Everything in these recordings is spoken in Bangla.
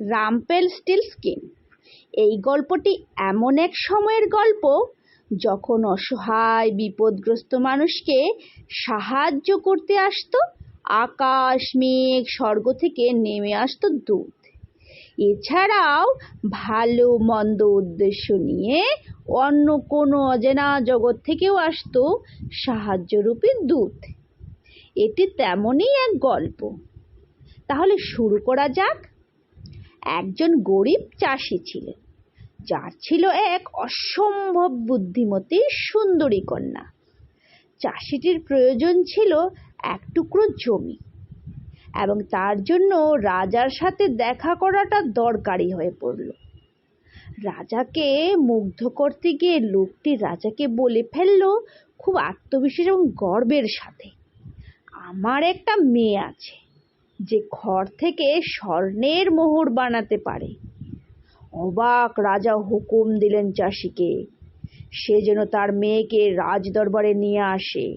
রামপেল স্টিল স্কিম এই গল্পটি এমন এক সময়ের গল্প যখন অসহায়, বিপদগ্রস্ত মানুষকে সাহায্য করতে আসতো, আকাশ, মেঘ, স্বর্গ থেকে নেমে আসতো দূত এছাড়াও ভালো, মন্দ উদ্দেশ্য নিয়ে অন্য কোনো অজেনা জগৎ থেকেও আসতো সাহায্যরূপী দূত এটি তেমনই এক গল্প। তাহলে শুরু করা যাক। একজন গরিব চাষি ছিলেন। যার ছিল এক অসম্ভব বুদ্ধিমতী, সুন্দরী কন্যা। চাষিটির প্রয়োজন ছিল এক টুকরো জমি এবং তার জন্য রাজার সাথে দেখা করাটা দরকারি হয়ে পড়ল। রাজাকে মুগ্ধ করতে গিয়ে লোকটি রাজাকে বলে ফেলল, খুব আত্মবিশ্বাস এবং গর্বের সাথে। আমার একটা মেয়ে আছে। যে খড় থেকে স্বর্ণের মোহর বানাতে পারে। অবাক রাজা হুকুম দিলেন চাষিকে, সে যেন তার মেয়েকে রাজদরবারে নিয়ে আসে,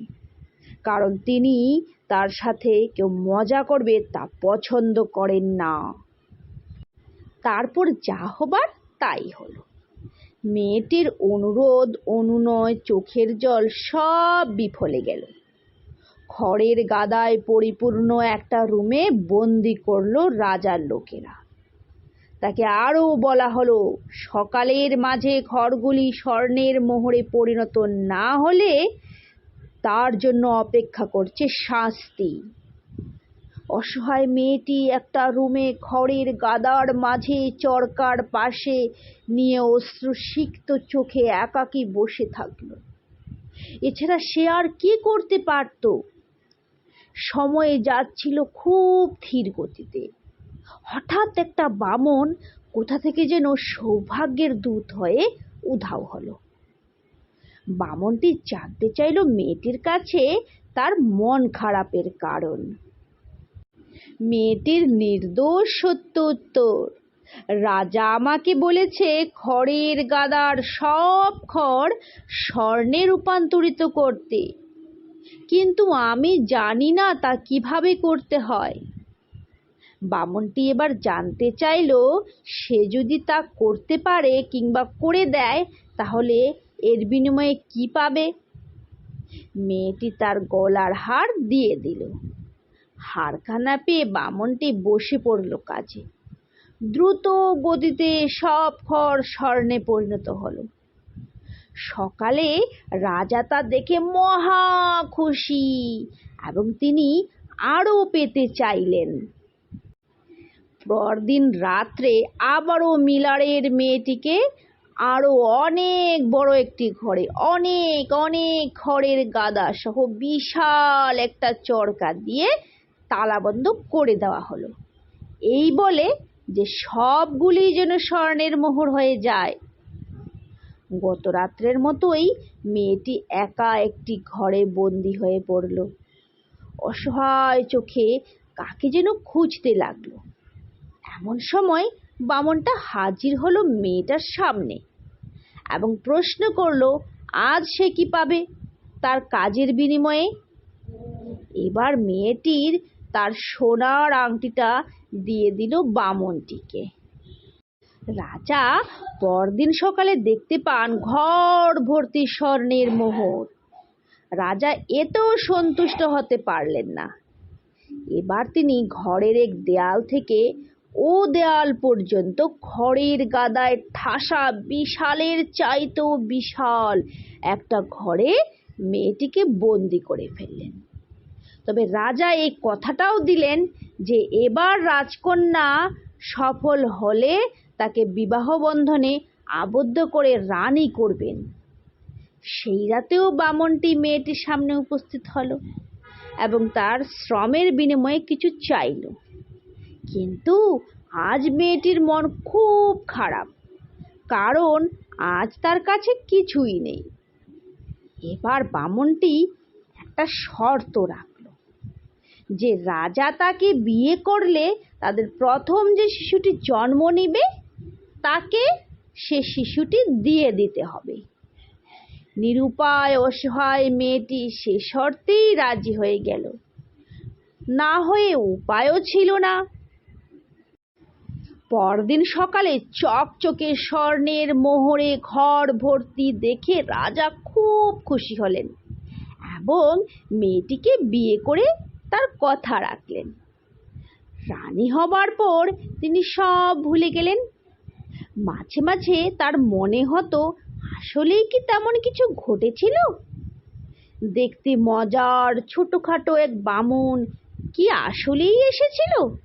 কারণ তিনি তার সাথে কেউ মজা করবে তা পছন্দ করেন না। তারপর যা হবার তাই হলো। মেয়েটির অনুরোধ, অনুনয়, চোখের জল সব বিফলে গেল। খড়ের গাদায় পরিপূর্ণ একটা রুমে বন্দি করল রাজার লোকেরা। তাকে আরও বলা হলো, সকালের মাঝে খড়গুলি স্বর্ণের মোহরে পরিণত না হলে তার জন্য অপেক্ষা করছে শাস্তি। অসহায় মেয়েটি একটা রুমে খড়ের গাদার মাঝে চরকার পাশে নিয়ে অশ্রুসিক্ত চোখে একাকী বসে থাকল। এছাড়া সে আর কি করতে পারত? সময়ে যাচ্ছিল খুব ধীর গতিতে। হঠাৎ একটা বামন কোথা থেকে যেন সৌভাগ্যের দূত হয়ে উধাও হলো। বামনটি জানতে চাইল মেয়েটির কাছে তার মন খারাপের কারণ। মেয়েটির নির্দোষ সত্য উত্তর রাজা আমাকে বলেছে খড়ের গাদার সব খড় স্বর্ণে রূপান্তরিত করতে। কিন্তু আমি জানি না তা কীভাবে করতে হয়। বামনটি এবার জানতে চাইল, সে যদি তা করতে পারে কিংবা করে দেয়, তাহলে এর বিনিময়ে কি পাবে? মেয়েটি তার গলার হার দিয়ে দিল। হারখানা পেয়ে বামনটি বসে পড়ল কাজে। দ্রুত গতিতে সব খড় স্বর্ণে পরিণত হলো। সকালে রাজা তা দেখে মহা খুশি এবং তিনি আরও পেতে চাইলেন। পরদিন রাত্রে আবারও মিলারের মেয়েটিকে আরও অনেক বড় একটি ঘরে, অনেক অনেক খড়ের গাদা সহ বিশাল একটা চরকা দিয়ে তালাবন্ধ করে দেওয়া হলো। এই বলে যে সবগুলি যেন স্বর্ণের মোহর হয়ে যায়। গত রাত্রের মতোই মেয়েটি একা একটি ঘরে বন্দি হয়ে পড়ল। অসহায় চোখে কাকে যেন খুঁজতে লাগল। এমন সময় বামনটা হাজির হলো মেয়েটার সামনে এবং প্রশ্ন করল, আজ সে কি পাবে তার কাজের বিনিময়ে? এবার মেয়েটির তার সোনার আংটিটা দিয়ে দিল বামনটিকে। রাজা পরদিন সকালে দেখতে পান ঘর ভর্তি স্বর্ণের মোহর। রাজা এতেও সন্তুষ্ট হতে পারলেন না। এবার তিনি ঘরের এক দেয়াল থেকে ও দেয়াল পর্যন্ত খড়ের গাদায় ঠাসা বিশালের চাইতেও বিশাল একটা ঘরে মেয়েটিকে বন্দি করে ফেললেন। তবে রাজা এই কথাটাও দিলেন যে, এবার রাজকন্যা সফল হলে তাকে বিবাহ বন্ধনে আবদ্ধ করে রানী করবেন। সেই রাতেও বামনটি মেয়েটির সামনে উপস্থিত হলো এবং তার শ্রমের বিনিময়ে কিছু চাইল। কিন্তু আজ মেয়েটির মন খুব খারাপ, কারণ আজ তার কাছে কিছুই নেই। এবার বামনটি একটা শর্ত রাখল। যে রাজা তাকে বিয়ে করলে তাদের প্রথম যে শিশুটি জন্ম নিবে, তাকে সে শিশুটি দিয়ে দিতে হবে। নিরুপায় অসহায় মেয়েটি সে শর্তেই রাজি হয়ে গেল। না হয়ে উপায়ও ছিল না। পরদিন সকালে চকচকে স্বর্ণের মোহরে ঘর ভর্তি দেখে রাজা খুব খুশি হলেন এবং মেয়েটিকে বিয়ে করে তার কথা রাখলেন। রানী হবার পর তিনি সব ভুলে গেলেন। মাঝে মাঝে তার মনে হতো, আসলেই কি তেমন কিছু ঘটেছিল? দেখতে মজার ছোটখাটো এক বামুন কি আসলেই এসেছিল?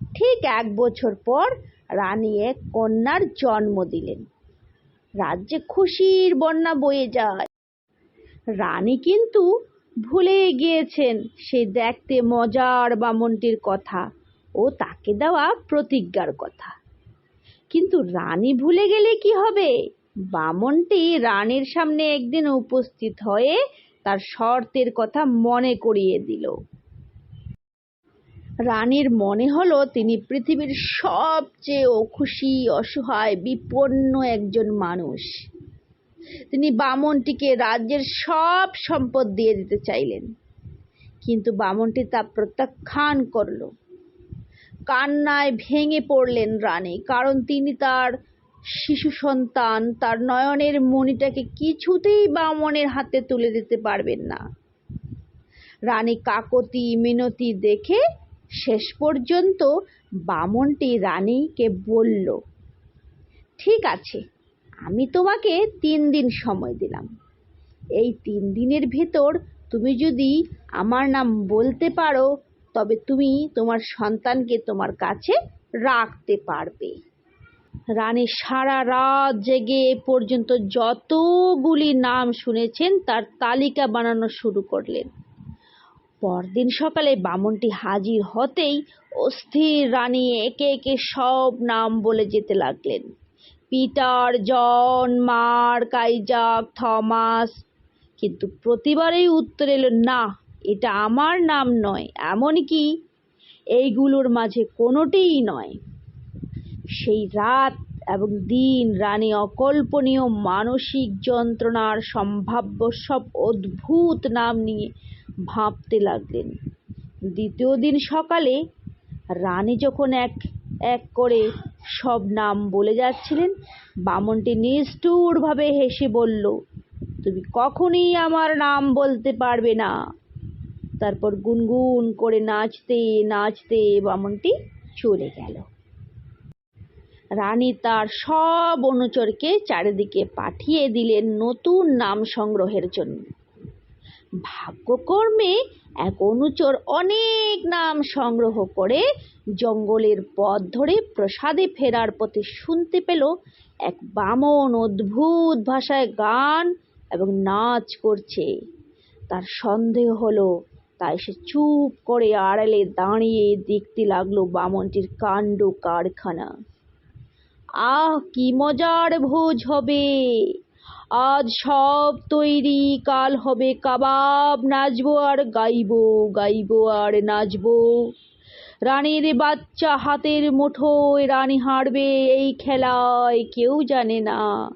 ঠিক এক বছর পর রানী এক কন্যার জন্ম দিলেন। রাজ্যে খুশির বন্যা বয়ে যায়। রানী কিন্তু ভুলে গিয়েছেন সে দেখতে মজার বামনটির কথা ও তাকে দেওয়া প্রতিজ্ঞার কথা। কিন্তু রানী ভুলে গেলে কি হবে? বামনটি রানীর সামনে একদিন উপস্থিত হয়ে তার শর্তের কথা মনে করিয়ে দিল। রানীর মনে হলো তিনি পৃথিবীর সবচেয়ে অখুশি, অসহায়, বিপন্ন একজন মানুষ। তিনি বামনটিকে রাজ্যের সব সম্পদ দিয়ে দিতে চাইলেন। কিন্তু বামনটি তা প্রত্যাখ্যান করল। কান্নায় ভেঙে পড়লেন রানী, কারণ তিনি তার শিশু সন্তান, তার নয়নের মণিটাকে কিছুতেই বামনের হাতে তুলে দিতে পারবেন না। রানী কাকতি মিনতি দেখে শেষ পর্যন্ত বামনটি রানীকে বলল, ঠিক আছে আমি তোমাকে তিন দিন সময় দিলাম। এই তিন দিনের ভেতর তুমি যদি আমার নাম বলতে পারো, তবে তুমি তোমার সন্তানকে তোমার কাছে রাখতে পারবে। রানী সারা রাত জেগে এ পর্যন্ত যতগুলি নাম শুনেছেন, তার তালিকা বানানো শুরু করলেন। পরদিন সকালে বামনটি হাজির হতেই অস্থির রানী একে একে সব নাম বলে যেতে লাগলেন। Peter, John, Mark, Isaac, Thomas. কিন্তু প্রতিবারেই উত্তর এলো, না, এটা আমার নাম নয়, এমনকি এইগুলোর মাঝে কোনোটিই নয়। সেই রাত এবং দিন রানী অকল্পনীয় মানসিক যন্ত্রণার সম্ভাব্য সব অদ্ভুত নাম নিয়ে ভাবতে লাগলেন। দ্বিতীয় দিন সকালে রানী যখন এক এক করে সব নাম বলে যাচ্ছিলেন। বামনটি নিষ্ঠুরভাবে হেসে বলল, তুমি কখনই আমার নাম বলতে পারবে না। তারপর গুনগুন করে নাচতে নাচতে বামনটি চলে গেল। রানী তার সব অনুচরকে চারিদিকে পাঠিয়ে দিলেন নতুন নাম সংগ্রহের জন্য। ভাগ্যকর্মে এক অনুচর অনেক নাম সংগ্রহ করে জঙ্গলের পথ ধরে প্রসাদে ফেরার পথে শুনতে পেল এক বামন অদ্ভুত ভাষায় গান এবং নাচ করছে। তার সন্দেহ হলো, তাই সে চুপ করে আড়ালে দাঁড়িয়ে দেখতে লাগল বামনটির কাণ্ড কারখানা। আহ, কি মজার ভোজ হবে! আজ সব তৈরি, কাল হবে কাবাব, নাচবো আর গাইবো গাইবো আর নাচবো। রানীর বাচ্চা হাতের মুঠোয় রানী হারবে এই খেলায়, কেউ জানে না।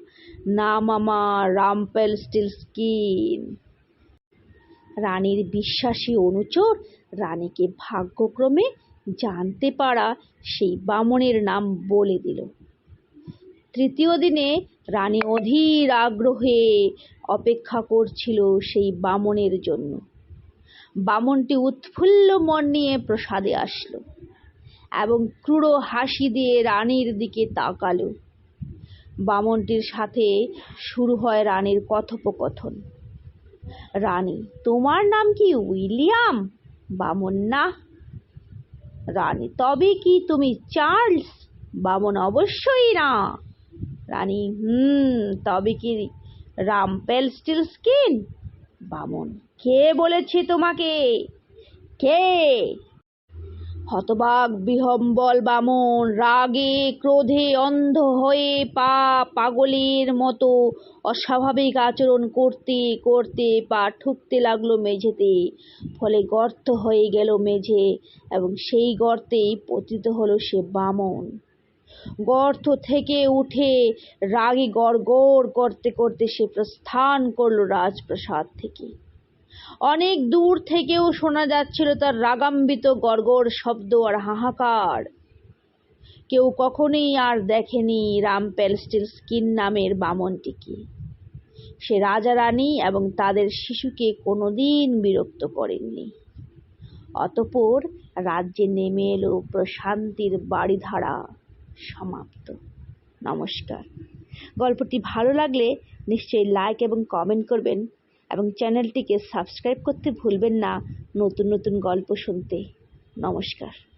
নাম আমার রামপেল স্টিল স্কিন। রানীর বিশ্বাসী অনুচর, রানীকে ভাগ্যক্রমে জানতে পারা সেই বামনের নাম বলে দিল। তৃতীয় দিনে রানী অধীর আগ্রহে অপেক্ষা করছিল সেই বামনের জন্য। বামনটি উৎফুল্ল মন নিয়ে প্রসাদে আসলো এবং ক্রূর হাসি দিয়ে রানীর দিকে তাকালো। বামনটির সাথে শুরু হয় রানীর কথোপকথন। রানী, তোমার নাম কি উইলিয়াম? বামন না। রানী, তবে কি তুমি চার্লস? বামন অবশ্যই না। রানী, হুম, তবে কি রামপেল স্টিল স্কিন বামন, কে বলেছে তোমাকে? কে? হতবাক, বিহম্বল বামন, রাগে, ক্রোধে অন্ধ হয়ে পা পাগলের মতো অস্বাভাবিক আচরণ করতে করতে পা ঠুকতে লাগল মেঝেতে। ফলে গর্ত হয়ে গেল মেঝে এবং সেই গর্তেই পতিত হলো সে বামন। গর্ত থেকে উঠে রাগে গড়গড় করতে করতে সে প্রস্থান করল রাজপ্রাসাদ থেকে। অনেক দূর থেকেও শোনা যাচ্ছিল তার রাগাম্বিত গড়গড় শব্দ আর হাহাকার। কেউ কখনোই আর দেখেনি রাম স্টিল স্কিন নামের বামনটিকে। সে রাজা রানী এবং তাদের শিশুকে কোনোদিন বিরক্ত করেননি। অতপর রাজ্যে নেমে এলো প্রশান্তির বাড়িধারা। সমাপ্ত। নমস্কার। গল্পটি ভালো লাগলে নিশ্চয়ই লাইক এবং কমেন্ট করবেন এবং চ্যানেলটিকে সাবস্ক্রাইব করতে ভুলবেন না নতুন নতুন গল্প শুনতে। নমস্কার।